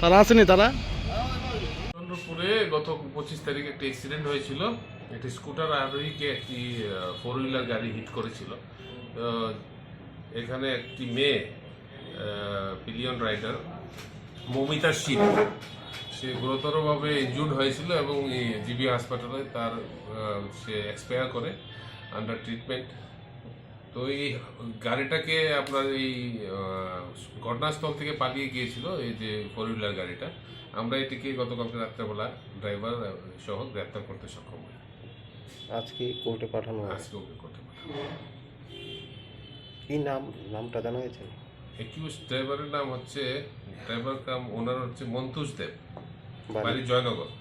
তারা আসেনি তারা? চন্দ্রপুরে গত পঁচিশ তারিখে একটা অ্যাক্সিডেন্ট হয়েছিল। একটি স্কুটার আরোহীকে একটি ফোর হুইলার গাড়ি হিট করেছিল। এখানে একটি মেয়ে পিলিয়ন রাইডার মমিতা শীত। সে গুরুতরভাবে ইনজুর্ড হয়েছিল এবং এই জিবি হাসপাতালে তার সে এক্সপায়ার করে আন্ডার ট্রিটমেন্ট তো এই গাড়িটাকে আপনার এই ঘটনাস্থল থেকে পালিয়ে গিয়েছিল এই যে ফোর হুইলার গাড়িটা। আমরা এটিকে গতকালকে রাত্রেবেলা ড্রাইভার সহ গ্রেপ্তার করতে সক্ষম হই। আজকে কোর্টে পাঠানো আজকে ওকে করতে পারি কি নাম? নামটা জানা গেছে একিউজ ড্রাইভারের নাম হচ্ছে ড্রাইভার কাম ওনার হচ্ছে মন্তুষ দেব। বাড়ি জয়নগর।